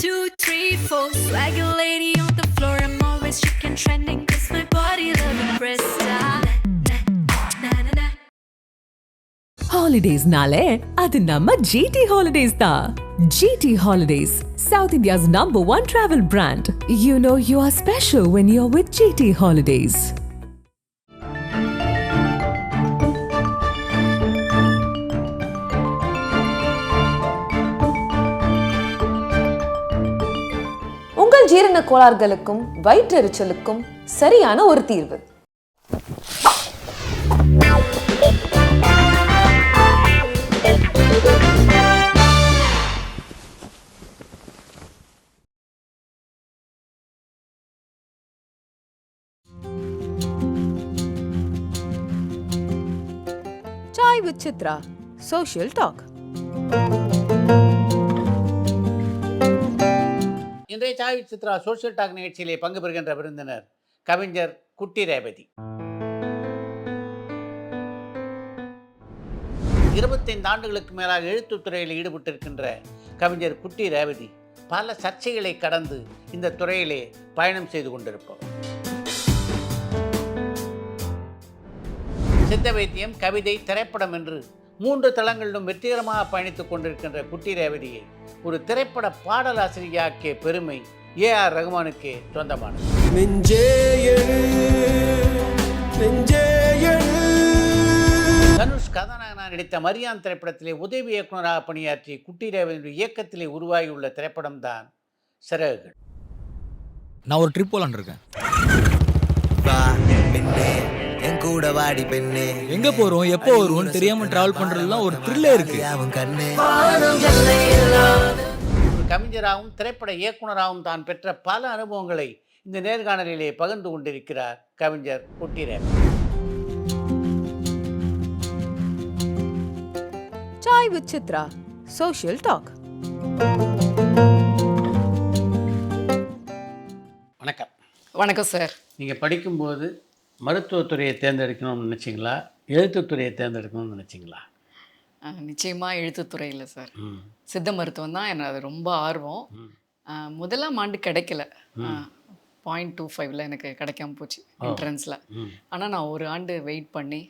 Holidays Swag a lady the floor. Holidays nale, namma GT Holidays da. GT Holidays, South India's number one travel brand. You know you are special when you're with GT Holidays. ஜீரண கோளாறுகளுக்கும் வயிற்றெரிச்சலுக்கும் சரியான ஒரு தீர்வு. Chai with Chitra social talk இன்றைய Chai Chitra social talk நிகழ்ச்சியிலே பங்கு பெறுகின்ற விருந்தினர் கவிஞர் குட்டி ரேவதி. இருபத்தைந்து ஆண்டுகளுக்கு மேலாக எழுத்துத் துறையில் ஈடுபட்டிருக்கின்ற கவிஞர் குட்டி ரேவதி பல சர்ச்சைகளை கடந்து இந்த துறையிலே பயணம் செய்து கொண்டிருப்பவர். சித்த வைத்தியம் கவிதை திரைப்படம் என்று மூன்று தளங்களிலும் வெற்றிகரமாக பயணித்துக் கொண்டிருக்கின்ற குட்டி ரேவதியை ஒரு திரைப்பட பாடலாசிரியாக்கிய பெருமை ஏ ஆர் ரகுமானுக்கே சொந்தமானது தனுஷ் கதாநாயகனாக நடித்த மரியான் திரைப்படத்திலே உதவி இயக்குனராக பணியாற்றி குட்டி ரேவதியுடைய இயக்கத்திலே உருவாகியுள்ள திரைப்படம் தான் சிறகுகள். நான் ஒரு ட்ரிப் போலான் இருக்கேன். கூட வாடி பெண்ணே. எங்க போறோம்? எப்போ வருவோம் தெரியாம டிராவல் பண்றதுலாம் ஒரு த்ரில்லே இருக்கு. அவன் கண்ணே? ஒரு கவிஞராகவும் திரைப்பட இயக்குனராகவும் தான் பெற்ற பல அனுபவங்களை இந்த நேர்காணலிலே பகிர்ந்து கொண்டிருக்கிறார் கவிஞர் Kutti Revathi Chai with Chitra social talk வணக்கம். வணக்கம் சார் நீங்கள் படிக்கும்போது மருத்துவத்துறையை தேர்ந்தெடுக்கணும்னு நினச்சிங்களா? எழுத்துத்துறையை தேர்ந்தெடுக்கணும்னு நினச்சிங்களா? நிச்சயமாக எழுத்துத்துறையில் சார். சித்த மருத்துவம் தான் எனக்கு அது ரொம்ப ஆர்வம். முதலாம் ஆண்டு கிடைக்கல. பாயிண்ட் டூ ஃபைவ்ல எனக்கு கிடைக்காம போச்சு என்ட்ரன்ஸில் ஆனால் நான் ஒரு ஆண்டு வெயிட் பண்ணி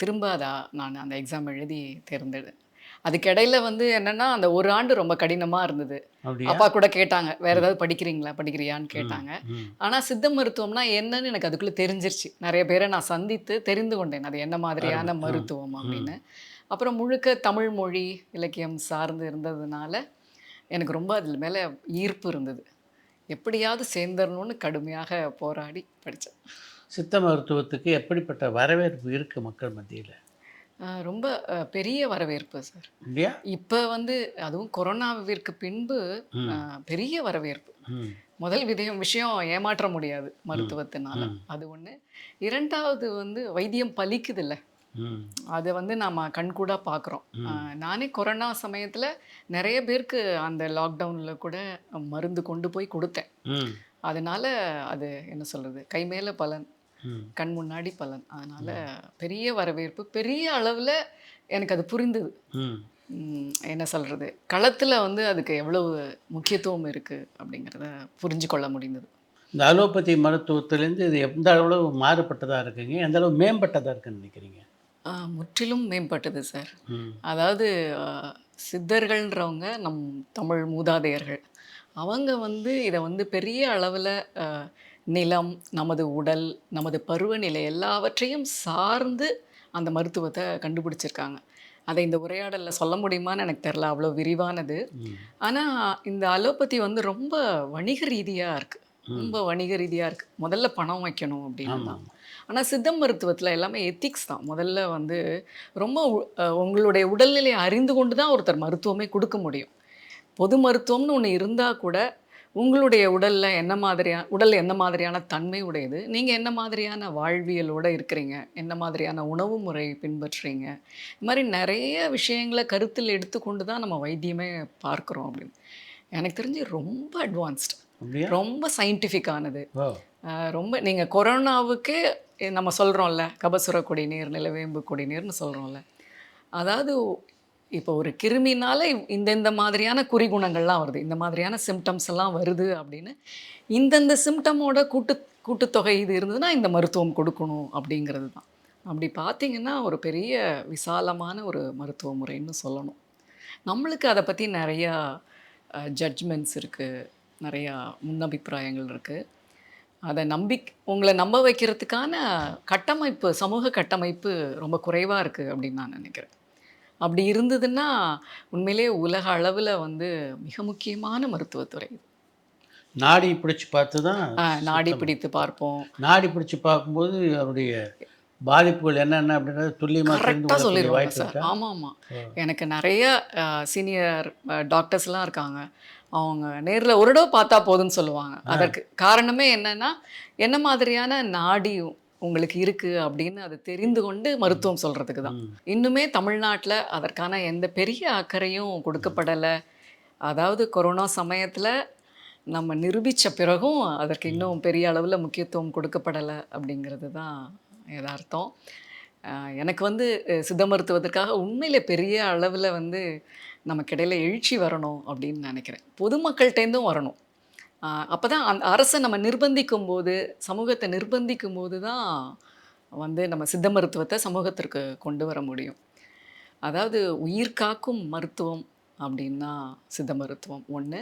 திரும்ப அதை நான் அந்த எக்ஸாம் எழுதி தேர்ந்தெடு அதுக்கிடையில வந்து என்னன்னா அந்த ஒரு ஆண்டு ரொம்ப கடினமாக இருந்தது. அப்பா கூட கேட்டாங்க. வேற ஏதாவது படிக்கிறீங்களா? படிக்கிறியான்னு கேட்டாங்க. ஆனால் சித்த மருத்துவம்னா என்னன்னு எனக்கு அதுக்குள்ளே தெரிஞ்சிருச்சு. நிறைய பேரை நான் சந்தித்து தெரிந்து கொண்டேன். அது என்ன மாதிரியான. மருத்துவம் அப்படின்னு. அப்புறம் முழுக்க தமிழ் மொழி இலக்கியம் சார்ந்து இருந்ததுனால எனக்கு ரொம்ப அதில் மேலே ஈர்ப்பு இருந்தது. எப்படியாவது சேர்ந்துடணும்னு கடுமையாக போராடி படித்தேன் சித்த மருத்துவத்துக்கு எப்படிப்பட்ட வரவேற்பு இருக்குது மக்கள் மத்தியில்? ரொம்ப பெரிய வரவேற்பு சார். இல்லையா? இப்போ வந்து அதுவும் கொரோனாவிற்கு பின்பு பெரிய வரவேற்பு. முதல் விதயம் விஷயம் ஏமாற்ற முடியாது மருத்துவத்தினால. அது ஒன்று இரண்டாவது வந்து வைத்தியம் பலிக்குதுல்ல. அதை வந்து நம்ம கண்கூடா பார்க்குறோம் நானே கொரோனா சமயத்தில் நிறைய பேருக்கு அந்த லாக்டவுனில் கூட மருந்து கொண்டு போய் கொடுத்தேன். அதனால அது என்ன சொல்கிறது கை மேலே பலன். கண் முன்னாடி பலன். அதனால பெரிய வரவேற்பு பெரிய அளவில் எனக்கு அது புரிந்தது. என்ன சொல்கிறது களத்தில் வந்து அதுக்கு எவ்வளவு முக்கியத்துவம் இருக்குது அப்படிங்கிறத புரிஞ்சு கொள்ள முடிந்தது. இந்த அலோபதி மருத்துவத்திலேருந்து இது எந்த அளவு மாறுபட்டதாக இருக்குங்க? எந்த அளவு மேம்பட்டதாக இருக்குன்னு நினைக்கிறீங்க? முற்றிலும் மேம்பட்டது சார். அதாவது சித்தர்கள்ன்றவங்க நம் தமிழ் மூதாதையர்கள். அவங்க வந்து இதை வந்து பெரிய அளவில் நிலம் நமது உடல் நமது பருவநிலை எல்லாவற்றையும் சார்ந்து அந்த மருத்துவத்தை கண்டுபிடிச்சிருக்காங்க. அதை இந்த உரையாடலில் சொல்ல முடியுமான்னு எனக்கு தெரில அவ்வளோ விரிவானது. ஆனால் இந்த அலோபதி வந்து ரொம்ப வணிக ரீதியாக இருக்குது ரொம்ப வணிக ரீதியாக இருக்குது முதல்ல பணம் வைக்கணும் அப்படின்னு தான். ஆனால் சித்த மருத்துவத்தில் எல்லாமே எத்திக்ஸ் தான். முதல்ல வந்து ரொம்ப உங்களுடைய உடல்நிலையை அறிந்து கொண்டு தான் ஒருத்தர் மருத்துவமே கொடுக்க முடியும். பொது மருத்துவம்னு ஒன்று இருந்தால் கூட உங்களுடைய உடலில் என்ன மாதிரியான உடல் என்ன மாதிரியான தன்மை உடையது? நீங்கள் என்ன மாதிரியான வாழ்வியலோடு இருக்கிறீங்க? என்ன மாதிரியான உணவு முறை பின்பற்றுறீங்க இது மாதிரி நிறைய விஷயங்களை கருத்தில் எடுத்துக்கொண்டு தான் நம்ம வைத்தியமே பார்க்குறோம் அப்படின்னு. எனக்கு தெரிஞ்சு ரொம்ப அட்வான்ஸ்டு ரொம்ப சயின்டிஃபிக்கானது ரொம்ப நீங்கள் கொரோனாவுக்கு நம்ம சொல்கிறோம்ல கபசுர குடிநீர் நிலவேம்பு குடிநீர்னு சொல்கிறோம்ல அதாவது இப்போ ஒரு கிருமினால இந்த இந்த மாதிரியான குறிகுணங்கள்லாம் வருது. இந்த மாதிரியான சிம்டம்ஸ் எல்லாம் வருது அப்படின்னு. இந்தந்த சிம்டமோட கூட்டு கூட்டுத்தொகை இது இருந்ததுன்னா இந்த மருத்துவம் கொடுக்கணும் அப்படிங்கிறது தான். அப்படி பார்த்தீங்கன்னா ஒரு பெரிய விசாலமான ஒரு மருத்துவ முறைன்னு சொல்லணும். நம்மளுக்கு அதை பற்றி நிறையா ஜட்ஜ்மெண்ட்ஸ் இருக்குது நிறையா முன்னபிப்பிராயங்கள் இருக்குது அதை நம்பி உங்களை நம்ப வைக்கிறதுக்கான கட்டமைப்பு சமூக கட்டமைப்பு ரொம்ப குறைவாக இருக்குது அப்படின்னு நான் நினைக்கிறேன். அப்படி இருந்ததுன்னா உண்மையிலே உலக அளவில் வந்து மிக முக்கியமான மருத்துவத்துறை. நாடி பிடிச்சு பார்த்து தான் நாடி. பிடித்து பார்ப்போம். நாடி பிடிச்சு பார்க்கும்போது அவருடைய பாதிப்புகள் என்னென்ன அப்படின்றது துல்லியமாக கரெக்டாக சொல்லிடுவாங்க சார். ஆமாம். ஆமாம் எனக்கு நிறைய சீனியர் டாக்டர்ஸ்லாம் இருக்காங்க. அவங்க நேரில் ஒரு தடவை பார்த்தா போதும்னு சொல்லுவாங்க. அதற்கு காரணமே என்னன்னா என்ன மாதிரியான நாடி உங்களுக்கு இருக்குது அப்படின்னு அதை தெரிந்து கொண்டு மருத்துவம் சொல்கிறதுக்கு தான். இன்னுமே தமிழ்நாட்டில் அதற்கான எந்த பெரிய அக்கறையும் கொடுக்கப்படலை. அதாவது கொரோனா சமயத்தில் நம்ம நிரூபித்த பிறகும் அதற்கு இன்னும் பெரிய அளவில் முக்கியத்துவம் கொடுக்கப்படலை அப்படிங்கிறது தான் யதார்த்தம். ஆஹ் எனக்கு வந்து சித்த மருத்துவத்திற்காக உண்மையிலே பெரிய அளவில் வந்து நமக்கிடையில எழுச்சி வரணும் அப்படின்னு நினைக்கிறேன். பொதுமக்கள்கிட்டேருந்தும் வரணும். அப்போ தான் அந்த அரசை நம்ம நிர்பந்திக்கும் போது சமூகத்தை நிர்பந்திக்கும் போது தான் வந்து நம்ம சித்த மருத்துவத்தை சமூகத்திற்கு கொண்டு வர முடியும். அதாவது உயிர் காக்கும் மருத்துவம் அப்படின்னா சித்த மருத்துவம் ஒன்று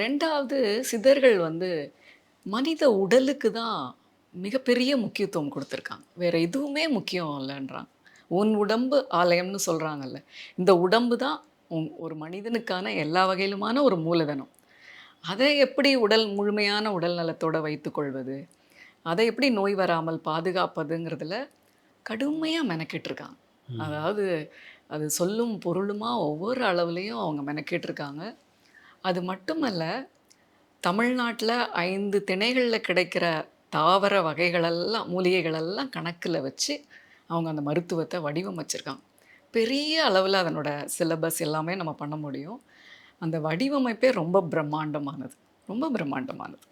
ரெண்டாவது சித்தர்கள் வந்து மனித உடலுக்கு தான் மிகப்பெரிய முக்கியத்துவம் கொடுத்துருக்காங்க. வேறு எதுவுமே முக்கியம் இல்லைன்றாங்க. உன் உடம்பு ஆலயம்னு சொல்கிறாங்கல்ல இந்த உடம்பு தான் ஒரு மனிதனுக்கான எல்லா வகையிலுமான ஒரு மூலதனம். அதை எப்படி உடல் முழுமையான உடல் நலத்தோட வைத்துக்கொள்வது அதை எப்படி நோய் வராமல் பாதுகாப்பதுங்கிறதுல கடுமையாக மெனக்கிட்டு இருக்காங்க. அதாவது அது சொல்லும் பொருளுமா ஒவ்வொரு அளவுலேயும் அவங்க மெனக்கிட்டு இருக்காங்க. அது மட்டுமல்ல தமிழ்நாட்டில் ஐந்து திணைகளில் கிடைக்கிற தாவர வகைகளெல்லாம் மூலிகைகளெல்லாம் கணக்கில் வச்சு அவங்க அந்த மருத்துவத்தை வடிவமைச்சிருக்காங்க. பெரிய அளவில் அதனோட சிலபஸ் எல்லாமே நம்ம பண்ண முடியும். அந்த வடிவமைப்பே ரொம்ப பிரம்மாண்டமானது. ரொம்ப பிரம்மாண்டமானது.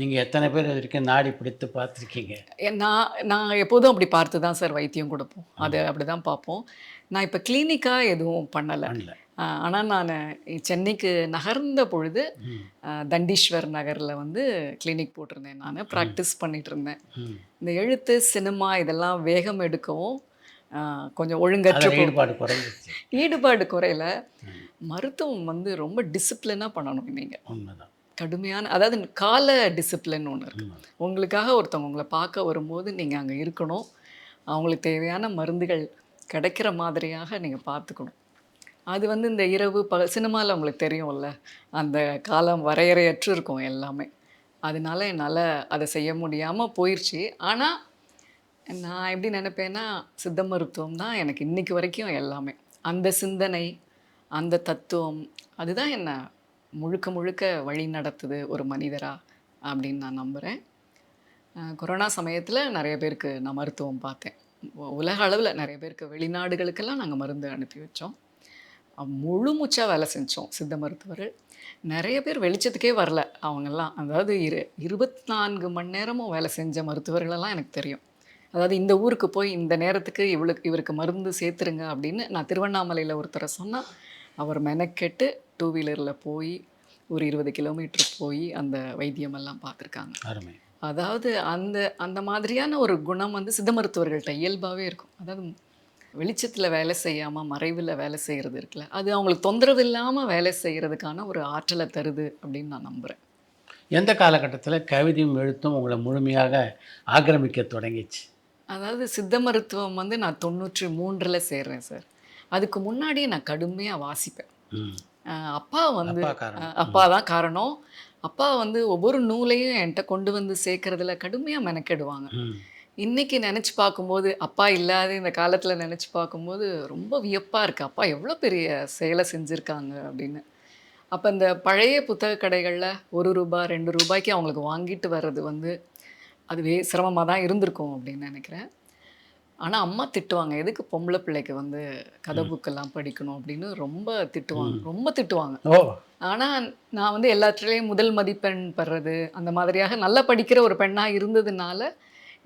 நீங்கள் எத்தனை பேர் இது வரைக்கும் நாடி பிடித்து பார்த்துருக்கீங்க? நான் நான் எப்போதும் அப்படி பார்த்து தான் சார் வைத்தியம் கொடுப்போம். அது அப்படி தான் பார்ப்போம். நான் இப்போ கிளினிக்காக எதுவும் பண்ணலை. ஆனால் நான் சென்னைக்கு நகர்ந்த பொழுது தண்டீஸ்வர் நகரில் வந்து கிளினிக் போட்டிருந்தேன் நான். ப்ராக்டிஸ் பண்ணிட்டு இருந்தேன். இந்த எழுத்து சினிமா இதெல்லாம் வேகம் எடுக்கவும் கொஞ்சம் ஒழுங்கற்று ஈடுபாடு குறைஞ்சிருச்சு. ஈடுபாடு குறையில. மருத்துவம் வந்து ரொம்ப டிசிப்ளினாக பண்ணணும் நீங்கள் உண்மைதான். கடுமையான அதாவது கால டிசிப்ளின் ஒன்று இருக்குது உங்களுக்காக ஒருத்தவங்க உங்களை பார்க்க வரும்போது நீங்கள் அங்கே இருக்கணும். அவங்களுக்கு தேவையான மருந்துகள் கிடைக்கிற மாதிரியாக நீங்கள் பார்த்துக்கணும். அது வந்து இந்த இரவு ப சினிமாவில் உங்களுக்கு தெரியும்ல அந்த காலம் வரையறையற்று இருக்கும் எல்லாமே. அதனால என்னால் அதை செய்ய முடியாமல் போயிடுச்சு ஆனால் நான் எப்படி நினைப்பேன்னா சித்த மருத்துவம் தான் எனக்கு இன்றைக்கி வரைக்கும் எல்லாமே. அந்த சிந்தனை அந்த தத்துவம் அதுதான் என்னை முழுக்க முழுக்க வழி நடத்துது ஒரு மனிதரா அப்படின்னு நான் நம்புகிறேன் கொரோனா சமயத்தில் நிறைய பேருக்கு நான் மருத்துவம் பார்த்தேன். உலக அளவில் நிறைய பேருக்கு வெளிநாடுகளுக்கெல்லாம் நாங்கள் மருந்து அனுப்பி வச்சோம். முழு மூச்சாக வேலை செஞ்சோம் சித்த மருத்துவர்கள். நிறைய பேர் வெளிச்சத்துக்கே வரல அவங்கெல்லாம். அதாவது இரு இருபத்தி நான்கு மணி நேரமும் வேலை செஞ்ச மருத்துவர்களெல்லாம் எனக்கு தெரியும். அதாவது இந்த ஊருக்கு போய் இந்த நேரத்துக்கு இவளுக்கு இவருக்கு மருந்து சேர்த்துருங்க அப்படின்னு நான் திருவண்ணாமலையில் ஒருத்தரை சொன்னால் அவர் மெனக்கெட்டு டூ வீலரில் போய் ஒரு இருபது கிலோமீட்டர் போய் அந்த வைத்தியமெல்லாம் பார்த்துருக்காங்க. அருமை. அதாவது அந்த அந்த மாதிரியான ஒரு குணம் வந்து சித்த மருத்துவர்கள்ட்ட இயல்பாகவே இருக்கும். அதாவது வெளிச்சத்தில் வேலை செய்யாமல் மறைவில் வேலை செய்கிறது இருக்குல்ல அது அவங்களுக்கு தொந்தரவு இல்லாமல் வேலை செய்கிறதுக்கான ஒரு ஆற்றலை தருது அப்படின்னு நான் நம்புகிறேன் எந்த காலகட்டத்தில் கவிதையும் எழுத்தும் உங்களை முழுமையாக ஆக்கிரமிக்க தொடங்கிச்சு? அதாவது சித்த மருத்துவம் வந்து நான் தொண்ணூற்றி மூன்றில் சேர்றேன் சார். அதுக்கு முன்னாடியே நான் கடுமையாக வாசிப்பேன். அப்பா வந்து அப்பா தான் காரணம். அப்பா வந்து ஒவ்வொரு நூலையும் என்கிட்ட கொண்டு வந்து சேர்க்கறதுல கடுமையாக மெனக்கெடுவாங்க. இன்னைக்கு நினச்சி பார்க்கும்போது அப்பா இல்லாத இந்த காலத்தில் நினச்சி பார்க்கும்போது ரொம்ப வியப்பாக இருக்குது அப்பா எவ்வளோ பெரிய செயலை செஞ்சுருக்காங்க அப்படின்னு. அப்போ இந்த பழைய புத்தக கடைகளில் ஒரு ரூபாய் ரெண்டு ரூபாய்க்கு அவங்களுக்கு வாங்கிட்டு வர்றது வந்து அதுவே சிரமமாக தான் இருந்திருக்கும் அப்படின்னு நினைக்கிறேன். ஆனால் அம்மா திட்டுவாங்க. எதுக்கு பொம்பளை பிள்ளைக்கு வந்து கதை புக்கெல்லாம் படிக்கணும் அப்படின்னு ரொம்ப திட்டுவாங்க. ரொம்ப திட்டுவாங்க. ஆனால் நான் வந்து எல்லாத்துலேயும் முதல் மதிப்பெண் பெறது அந்த மாதிரியாக நல்லா படிக்கிற ஒரு பெண்ணாக இருந்ததுனால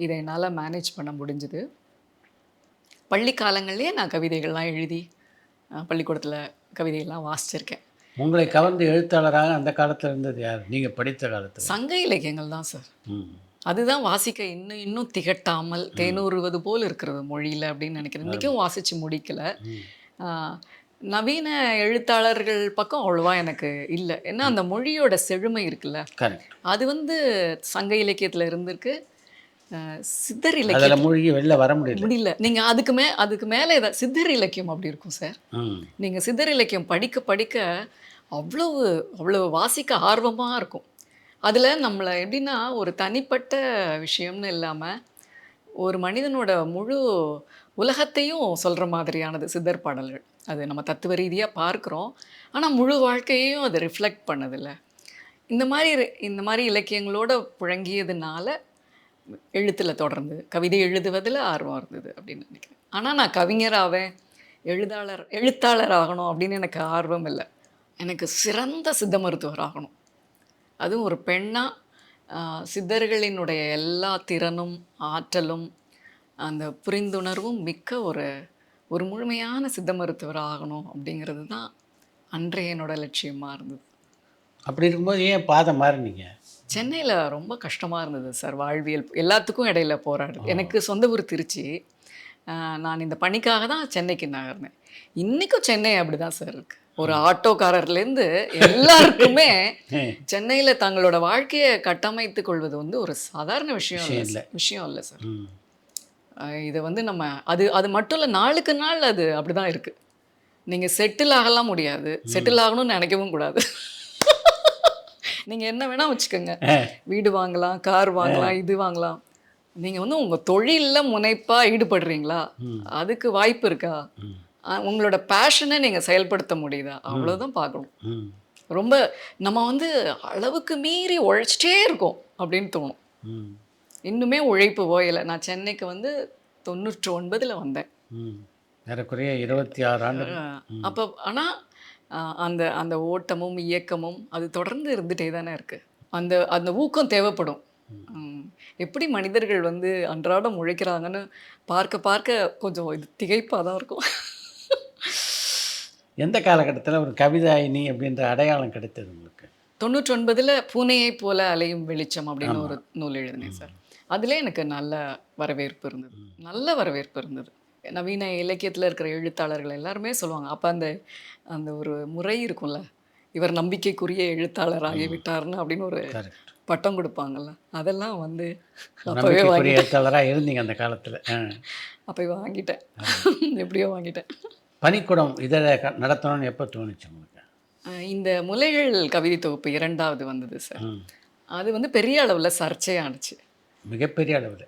இதை என்னால் மேனேஜ் பண்ண முடிஞ்சுது. பள்ளி காலங்கள்லேயே நான் கவிதைகள்லாம் எழுதி பள்ளிக்கூடத்தில் கவிதையெல்லாம் வாசிச்சிருக்கேன். உங்களை கவர்ந்து எழுத்தாளராக அந்த காலத்தில் இருந்தது யார்? நீங்கள் படித்த காலத்தில். சங்க இலக்கியங்கள் தான் சார். அதுதான் வாசிக்க இன்னும் இன்னும் திகட்டாமல் தேனூறுவது போல் இருக்கிறது மொழியில் அப்படின்னு நினைக்கிறேன். இன்றைக்கும் வாசித்து முடிக்கல. நவீன எழுத்தாளர்கள் பக்கம் அவ்வளோவா எனக்கு இல்லை. ஏன்னா அந்த மொழியோட செழுமை இருக்குல்ல. அது வந்து சங்க இலக்கியத்தில் இருந்திருக்கு. சித்தர் இலக்கியம். மூழ்கி வெளில வர முடியல. முடியல. நீங்கள் அதுக்கு மே அதுக்கு மேலே இதை சித்தர் இலக்கியம் அப்படி இருக்கும் சார். ம். நீங்கள் சித்தர் இலக்கியம் படிக்க படிக்க அவ்வளவு அவ்வளவு வாசிக்க ஆர்வமாக இருக்கும். அதில் நம்மளை எப்படின்னா ஒரு தனிப்பட்ட விஷயம்னு இல்லாமல் ஒரு மனிதனோட முழு உலகத்தையும் சொல்கிற மாதிரியானது சித்தர் பாடல்கள். அது நம்ம தத்துவ ரீதியாக பார்க்குறோம். ஆனால் முழு வாழ்க்கையையும் அது ரிஃப்ளெக்ட் பண்ணதில்ல. இந்த மாதிரி இந்த மாதிரி இலக்கியங்களோட புழங்கியதுனால எழுத்தில் தொடர்ந்து கவிதை எழுதுவதில் ஆர்வம் இருந்தது அப்படின்னு நினைக்கிறேன். ஆனால் நான் கவிஞராவேன் எழுதாளர் எழுத்தாளர் ஆகணும் அப்படின்னு எனக்கு ஆர்வம் இல்லை. எனக்கு சிறந்த சித்த மருத்துவர் ஆகணும். அதுவும் ஒரு பெண்ணாக சித்தர்களினுடைய எல்லா திறனும் ஆற்றலும் அந்த புரிந்துணர்வும் மிக்க ஒரு ஒரு முழுமையான சித்த மருத்துவர் ஆகணும் அப்படிங்கிறது தான் அன்றைய என்னோட லட்சியமாக இருந்தது. அப்படி இருக்கும்போது ஏன் பாதை மாறினீங்க? சென்னையில் ரொம்ப கஷ்டமாக இருந்தது சார் வாழ்வியல் எல்லாத்துக்கும் இடையில போராடு எனக்கு சொந்த ஊர் திருச்சி. நான் இந்த பணிக்காக தான் சென்னைக்கு நகர்ந்தேன். இன்றைக்கும் சென்னை அப்படி தான் சார் இருக்கு. ஒரு ஆட்டோக்காரர்லேருந்து எல்லாருக்குமே சென்னையில் தங்களோட வாழ்க்கையை கட்டமைத்துக் கொள்வது வந்து ஒரு சாதாரண விஷயம் இல்லை விஷயம் இல்ல. சார். இதை வந்து நம்ம அது அது மட்டும் இல்லை நாளுக்கு நாள் அது அப்படி தான் இருக்குது நீங்கள் செட்டில் ஆகலாம் முடியாது. செட்டில் ஆகணும்னு நினைக்கவும் கூடாது. நீங்கள் என்ன வேணால் வச்சுக்கோங்க. வீடு வாங்கலாம் கார் வாங்கலாம் இது வாங்கலாம். நீங்கள் வந்து உங்கள் தொழிலில் முனைப்பாக ஈடுபடுறீங்களா? அதுக்கு வாய்ப்பு இருக்கா? உங்களோட பேஷனை நீங்கள் செயல்படுத்த முடியுதா? அவ்வளோதான் பார்க்கணும். ரொம்ப நம்ம வந்து அளவுக்கு மீறி உழைச்சிட்டே இருக்கோம் அப்படின்னு தோணும். இன்னுமே உழைப்பு ஓயலை. நான் சென்னைக்கு வந்து தொண்ணூற்றி ஒன்பதில் வந்தேன் ஏறக்குறைய இருபத்தி ஆறு ஆண்டு அப்போ ஆனால் அந்த அந்த ஓட்டமும் இயக்கமும் அது தொடர்ந்து இருந்துகிட்டே தானே இருக்குது அந்த அந்த ஊக்கம் தேவைப்படும். எப்படி மனிதர்கள் வந்து அன்றாடம் உழைக்கிறாங்கன்னு பார்க்க பார்க்க கொஞ்சம் இது திகைப்பாக தான் இருக்கும். எந்த காலகட்டத்தில் ஒரு கவிதாயினி அப்படின்ற அடையாளம் கிடைத்தது உங்களுக்கு? தொண்ணூற்றி ஒன்பதில் பூனையை போல அலையும் வெளிச்சம் அப்படின்னு ஒரு நூல் எழுதினேன் சார். அதில் எனக்கு நல்ல வரவேற்பு இருந்தது. நல்ல வரவேற்பு இருந்தது. நவீன இலக்கியத்தில் இருக்கிற எழுத்தாளர்கள் எல்லாருமே சொல்லுவாங்க அப்போ அந்த அந்த ஒரு முறை இருக்கும்ல இவர் நம்பிக்கைக்குரிய எழுத்தாளர் ஆகிவிட்டார்னு அப்படின்னு ஒரு பட்டம் கொடுப்பாங்கல்ல. அதெல்லாம் வந்து அப்போவே எழுத்தாளராக இருந்தீங்க அந்த காலத்தில். அப்போவே வாங்கிட்டேன். எப்படியோ வாங்கிட்டேன். பனிக்கூடம் இதழை நடத்தணும்னு எப்போ தோணுச்சு உங்களுக்கு? இந்த முலைகள் கவிதை தொகுப்பு இரண்டாவது வந்தது சார். அது வந்து பெரிய அளவில் சர்ச்சையானுச்சு. மிகப்பெரிய அளவில்.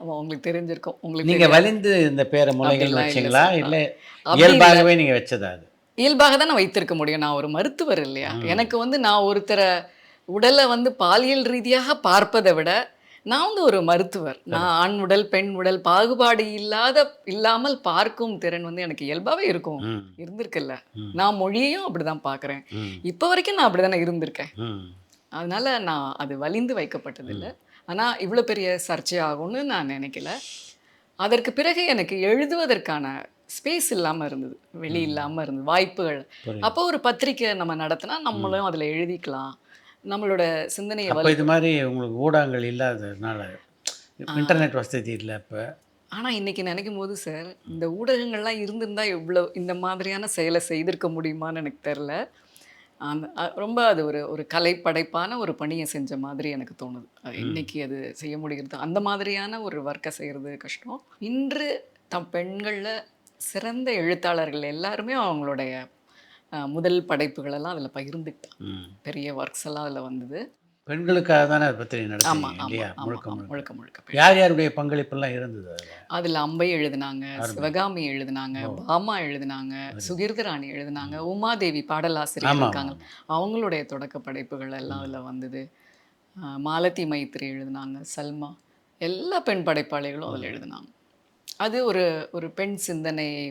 ஆமாம் உங்களுக்கு தெரிஞ்சிருக்கும். உங்களுக்கு நீங்கள் வலிந்து இந்த பேரை இல்ல வச்சீங்களா. இல்லை இயல்பாகவே நீங்கள் வச்சதா அது? இயல்பாக தான் நான் வைத்திருக்க முடியும். நான் ஒரு மருத்துவர் இல்லையா? எனக்கு வந்து நான் ஒருத்தரை உடலை வந்து பாலியல் ரீதியாக பார்ப்பதை விட நான் வந்து ஒரு மருத்துவர். நான் ஆண் உடல் பெண் உடல் பாகுபாடு இல்லாத இல்லாமல் பார்க்கும் திறன் வந்து எனக்கு இயல்பாகவே இருக்கும். இருந்திருக்குல்ல. நான் மொழியையும் அப்படிதான் பார்க்குறேன். இப்போ வரைக்கும் நான் அப்படிதானே இருந்திருக்கேன். அதனால நான் அது வலிந்து வைக்கப்பட்டதில்லை. ஆனால் இவ்வளோ பெரிய சர்ச்சை ஆகும்னு நான் நினைக்கல. அதற்கு பிறகு எனக்கு எழுதுவதற்கான ஸ்பேஸ் இல்லாமல் இருந்தது. வெளி இல்லாமல் இருந்தது. வாய்ப்புகள். அப்போ ஒரு பத்திரிக்கை நம்ம நடத்தினா நம்மளும் அதில் எழுதிக்கலாம். நம்மளோட சிந்தனையை அப்போ இது மாதிரி உங்களுக்கு ஊடகங்கள் இல்லாததுனால இன்டர்நெட் வசதி இல்லை இப்போ ஆனால் இன்னைக்கு நினைக்கும் போது சார் இந்த ஊடகங்கள்லாம் இருந்திருந்தா எவ்வளோ இந்த மாதிரியான செயலை செய்திருக்க முடியுமான்னு எனக்கு தெரில. அந்த ரொம்ப அது ஒரு ஒரு கலைப்படைப்பான ஒரு பணியை செஞ்ச மாதிரி எனக்கு தோணுது. இன்னைக்கு அது செய்ய முடிகிறது. அந்த மாதிரியான ஒரு ஒர்க்கை செய்கிறது கஷ்டம். இன்று தம் பெண்களில் சிறந்த எழுத்தாளர்கள் எல்லாருமே அவங்களுடைய முதல் படைப்புகளெல்லாம் அதில் பகிர்ந்துக்கிட்டாங்க ம். பெரிய ஒர்க்ஸ் எல்லாம் அதில் வந்தது. பெண்களுக்காக தானே ஆமாம் நடத்துறீங்க இல்லையா? முழுக்க முழுக்க. முழுக்க. யார் யாருடைய பங்களிப்பெல்லாம் இருந்தது அதில்? அம்பை எழுதினாங்க சிவகாமி எழுதினாங்க பாமா எழுதினாங்க சுகீர்தராணி எழுதினாங்க உமாதேவி பாடலாசிரியர் இருக்காங்க. அவங்களுடைய தொடக்க படைப்புகள் எல்லாம் அதில் வந்தது. மாலதி மைத்ரி எழுதினாங்க சல்மா எல்லா பெண் படைப்பாளிகளும் அதில் எழுதினாங்க. அது ஒரு ஒரு பெண் சிந்தனையை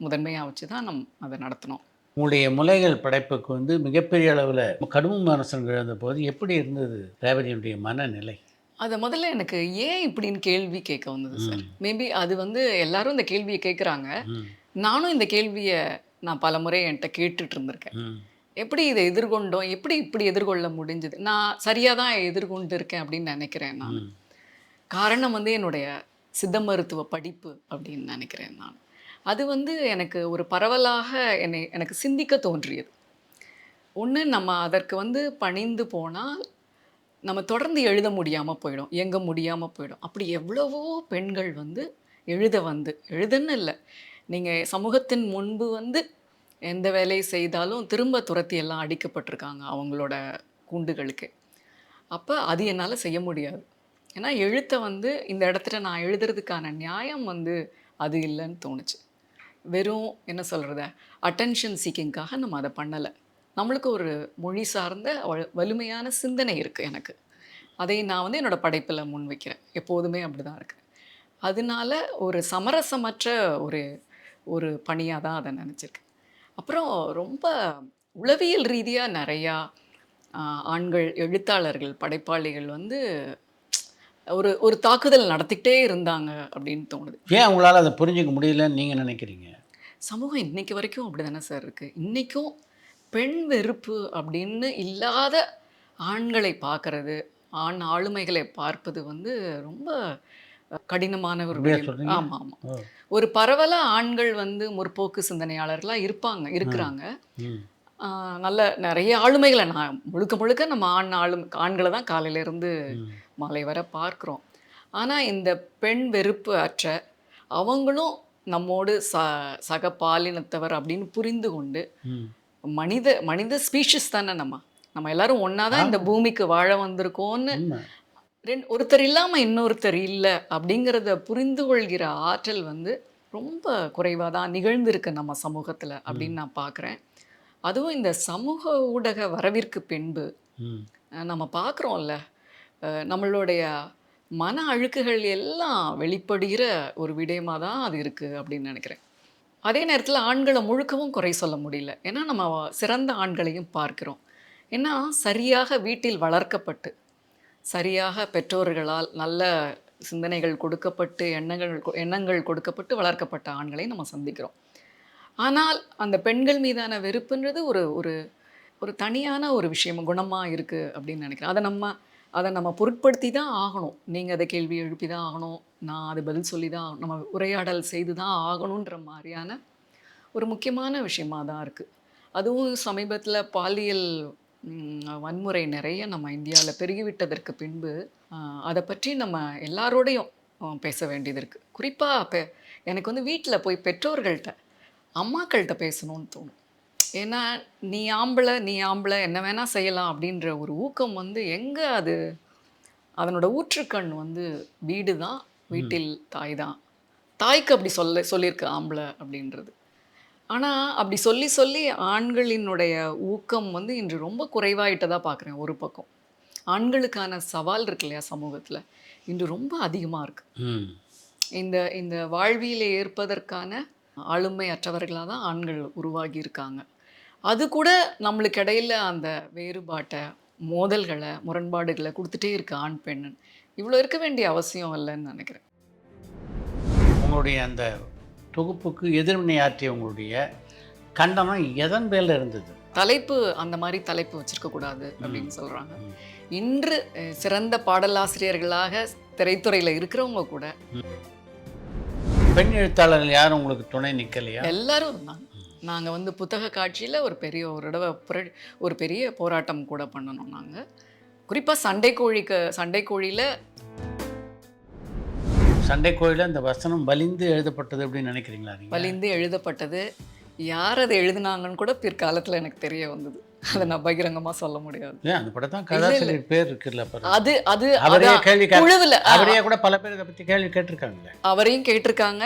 முதன்மையாக வச்சு தான் நம் அதை நடத்தினோம். உங்களுடைய முலைகள் படைப்புக்கு வந்து மிகப்பெரிய அளவில் கடும் மனசன் இழந்த போது எப்படி இருந்தது ரேவதியுடைய மனநிலை? அதை முதல்ல எனக்கு ஏன் இப்படின்னு கேள்வி கேட்க வந்தது சார். மேபி அது வந்து எல்லாரும் இந்த கேள்வியை கேட்குறாங்க நானும் இந்த கேள்வியை நான் பல முறை என்கிட்ட கேட்டுட்டு இருந்திருக்கேன். எப்படி இதை எதிர்கொண்டோம்? எப்படி இப்படி எதிர்கொள்ள முடிஞ்சது? நான் சரியாக தான் எதிர்கொண்டு இருக்கேன் அப்படின்னு நினைக்கிறேன் நான். காரணம் வந்து என்னுடைய சித்த மருத்துவ படிப்பு அப்படின்னு நினைக்கிறேன் நான். அது வந்து எனக்கு ஒரு பரவலாக என்னை எனக்கு சிந்திக்க தோன்றியது. ஒன்று நம்ம அதற்கு வந்து பணிந்து போனால் நம்ம தொடர்ந்து எழுத முடியாமல் போயிடும் இயங்க முடியாமல் போயிடும். அப்படி எவ்வளவோ பெண்கள் வந்து எழுத வந்து எழுதுன்னு இல்லை. நீங்கள் சமூகத்தின் முன்பு வந்து எந்த வேலையை செய்தாலும் திரும்ப துரத்தி எல்லாம் அடிக்கப்பட்டிருக்காங்க அவங்களோட கூண்டுகளுக்கு. அப்போ அது என்னால் செய்ய முடியாது. ஏன்னா எழுத்தை வந்து இந்த இடத்துல நான் எழுதுறதுக்கான நியாயம் வந்து அது இல்லைன்னு தோணுச்சு. வெறும் என்ன சொல்கிறத அட்டென்ஷன் சீக்கிங்காக நம்ம அதை பண்ணலை. நம்மளுக்கு ஒரு மொழி சார்ந்த வ- வலிமையான சிந்தனை இருக்குது எனக்கு. அதை நான் வந்து என்னோட படைப்பில் முன்வைக்கிறேன் எப்போதுமே அப்படி தான் இருக்கேன் அதனால ஒரு சமரசமற்ற ஒரு ஒரு பணியாக தான் அதை நினச்சிருக்கேன். அப்புறம் ரொம்ப உளவியல் ரீதியாக நிறையா ஆண்கள் எழுத்தாளர்கள் படைப்பாளிகள் வந்து ஒரு ஒரு தாக்குதல் நடத்திக்கிட்டே இருந்தாங்க அப்படின்னு தோணுது ஏன் உங்களால் அதை புரிஞ்சுக்க முடியலன்னு நீங்கள் நினைக்கிறீங்க சமூகம் இன்னைக்கு வரைக்கும் அப்படி தானே சார் இருக்குது இன்றைக்கும் பெண் வெறுப்பு அப்படின்னு இல்லாத ஆண்களை பார்க்கறது ஆண் ஆளுமைகளை பார்ப்பது வந்து ரொம்ப கடினமான ஒரு அப்படியா விடயம். சொல்றீங்க? ஆமா ஆமா ஓ. ஒரு பரவலாக ஆண்கள் வந்து முற்போக்கு சிந்தனையாளர்களாக இருப்பாங்க இருக்கிறாங்க நல்ல நிறைய ஆளுமைகளை நான் முழுக்க முழுக்க நம்ம ஆண் ஆளும் ஆண்களை தான் காலையில இருந்து ம். மாலை வரை பார்க்குறோம். ஆனால் இந்த பெண் வெறுப்பு அற்ற அவங்களும் நம்மோடு ச சக பாலினத்தவர் அப்படின்னு புரிந்து கொண்டு மனித மனித ஸ்பீஷிஸ் தானே நம்ம. நம்ம எல்லாரும் ஒன்றா தான் இந்த பூமிக்கு வாழ வந்திருக்கோம்னு ரெண்டு ஒருத்தர் இல்லாமல் இன்னொருத்தர் இல்லை அப்படிங்கிறத புரிந்து கொள்கிற ஆற்றல் வந்து ரொம்ப குறைவாக தான் நிகழ்ந்திருக்கு நம்ம சமூகத்தில் அப்படின்னு நான் பார்க்குறேன் அதுவும் இந்த சமூக ஊடக வரவிற்கு பின்பு நம்ம பார்க்குறோம்ல நம்மளுடைய மன அழுக்குகள் எல்லாம் வெளிப்படுகிற ஒரு விடயமாக தான் அது இருக்குது அப்படின்னு நினைக்கிறேன். அதே நேரத்தில் ஆண்களை முழுக்கவும் குறை சொல்ல முடியல. ஏன்னா நம்ம சிறந்த ஆண்களையும் பார்க்கிறோம். ஏன்னா சரியாக வீட்டில் வளர்க்கப்பட்டு சரியாக பெற்றோர்களால் நல்ல சிந்தனைகள் கொடுக்கப்பட்டு எண்ணங்கள் எண்ணங்கள் கொடுக்கப்பட்டு வளர்க்கப்பட்ட ஆண்களை நம்ம சந்திக்கிறோம். ஆனால் அந்த பெண்கள் மீதான வெறுப்புன்றது ஒரு ஒரு ஒரு தனியான ஒரு விஷயம் குணமாக இருக்குது அப்படின்னு நினைக்கிறேன். அதை நம்ம அதை நம்ம பொருட்படுத்தி தான் ஆகணும். நீங்கள் அதை கேள்வி எழுப்பி தான் ஆகணும். நான் அது பதில் சொல்லி தான் நம்ம உரையாடல் செய்து தான் ஆகணுன்ற மாதிரியான ஒரு முக்கியமான விஷயமா தான் இருக்குது அதுவும் சமீபத்தில் பாலியல் வன்முறை நிறைய நம்ம இந்தியாவில் பெருகிவிட்டதற்கு பின்பு அதை பற்றி நம்ம எல்லாரோடையும் பேச வேண்டியது இருக்குது குறிப்பாக பெ எனக்கு வந்து வீட்டில் போய் பெற்றோர்கள்ட்ட அம்மாக்கள்கிட்ட பேசணும்னு தோணும். ஏன்னா நீ ஆம்பளை நீ ஆம்பளை என்ன வேணால் செய்யலாம் அப்படின்ற ஒரு ஊக்கம் வந்து எங்கே அது? அதனோட ஊற்றுக்கண் வந்து வீடு தான் வீட்டில் தாய் தான் தாய்க்கு அப்படி சொல்ல சொல்லியிருக்கு ஆம்பளை அப்படின்றது. ஆனால் அப்படி சொல்லி சொல்லி ஆண்களினுடைய ஊக்கம் வந்து இன்று ரொம்ப குறைவாயிட்டதா பார்க்குறேன் ஒரு பக்கம். ஆண்களுக்கான சவால் இருக்கு இல்லையா சமூகத்தில்? இன்று ரொம்ப அதிகமாக இருக்குது இந்த இந்த வாழ்வியலை ஏற்பதற்கான ஆளுமை அற்றவர்களாக தான் ஆண்கள் உருவாகி இருக்காங்க அது கூட நம்மளுக்கு இடையில அந்த வேறுபாட்டை மோதல்களை முரண்பாடுகளை கொடுத்துட்டே இருக்கு ஆண் பெண். இவ்வளோ இருக்க வேண்டிய அவசியம் இல்லைன்னு நினைக்கிறேன். உங்களுடைய அந்த தொகுப்புக்கு எதிர்வினை ஆற்றிய உங்களுடைய கண்டனம் எதன் பேரில் இருந்தது? தலைப்பு அந்த மாதிரி தலைப்பு வச்சிருக்க கூடாது அப்படின்னு சொல்றாங்க. ம். இன்று சிறந்த பாடலாசிரியர்களாக திரைத்துறையில இருக்கிறவங்க கூட பெண் எழுத்தாளர்கள் யாரும் உங்களுக்கு துணை நிற்கலையா எல்லாரும் இருந்தாங்க. நாங்க வந்து புத்தக காட்சியில ஒரு பெரிய ஒரு தடவை ஒரு பெரிய போராட்டம் கூட பண்ணணும் நாங்க. குறிப்பா சண்டை கோழிக்கு சண்டை கோழியில சண்டை கோயிலில் இந்த வசனம் வலிந்து எழுதப்பட்டது அப்படின்னு நினைக்கிறீங்களா வலிந்து எழுதப்பட்டது. யார் அதை எழுதுனாங்கன்னு கூட பிற்காலத்துல எனக்கு தெரிய வந்தது. அதை நான் பகிரங்கமா சொல்ல முடியாது. அந்த படம் தான் கதாசிரியர் பேர் இருக்குல்ல அது அது அவரே கேள்வி குழுவுல ஆ, அவரையே கூட பல பேர் இதை பற்றி கேள்வி கேட்டிருக்காங்களே. அவரையும் கேட்டிருக்காங்க.